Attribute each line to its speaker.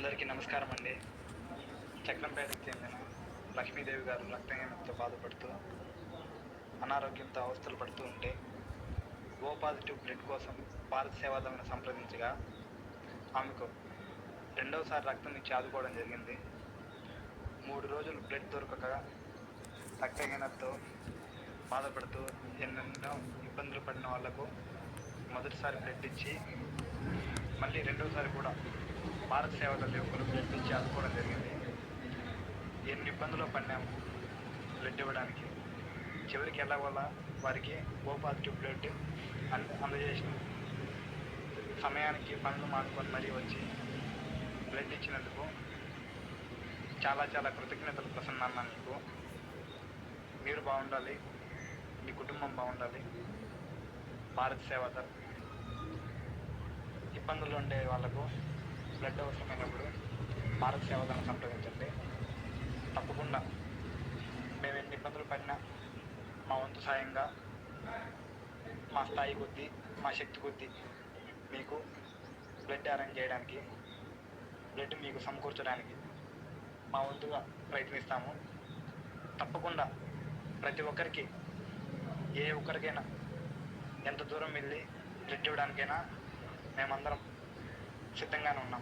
Speaker 1: అందరికీ నమస్కారం అండి. చక్రంపేటకు చెందిన లక్ష్మీదేవి గారు రక్తహీనతతో బాధపడుతూ అనారోగ్యంతో అవస్థలు పడుతూ ఉంటే ఓ పాజిటివ్ బ్లడ్ కోసం భారత సేవాదళను సంప్రదించగా ఆమెకు రెండవసారి రక్తం ఇచ్చి ఆదుకోవడం జరిగింది. మూడు రోజులు బ్లడ్ దొరకక రక్తహీనతతో బాధపడుతూ ఎన్నెన్నో ఇబ్బందులు పడిన వాళ్ళకు మొదటిసారి బ్లడ్ ఇచ్చి మళ్ళీ రెండోసారి కూడా భారత సేవల యువకులు బ్లడ్ ఇచ్చి ఆదుకోవడం జరిగింది. ఎన్ని ఇబ్బందులు పడినాము బ్లడ్ ఇవ్వడానికి. చివరికి ఎలాగోలా వారికి ఓ పాజిటివ్ బ్లడ్ అంద అందజేసిన సమయానికి పనులు మానుకొని మరీ వచ్చి బ్లడ్ ఇచ్చినందుకు చాలా చాలా కృతజ్ఞతలు ప్రసన్నాన్న మీకు మీరు బాగుండాలి మీ కుటుంబం బాగుండాలి భారత్ సేవాదల్ ఇబ్బందులు ఉండే వాళ్ళకు బ్లడ్ అవసరమైనప్పుడు భారత్ సేవాదలను సంప్రదించండి. తప్పకుండా మేము ఎన్ని ఇబ్బందులు పడినా మా వంతు సాయంగా మా స్థాయి కొద్దీ మా శక్తి కొద్దీ మీకు బ్లడ్ అరేంజ్ చేయడానికి బ్లడ్ మీకు సమకూర్చడానికి మా వంతుగా ప్రయత్నిస్తాము. తప్పకుండా ప్రతి ఒక్కరికి ఏ ఒక్కరికైనా ఎంత దూరం వెళ్ళి బ్లడ్ ఇవ్వడానికైనా మేమందరం se tengan o no.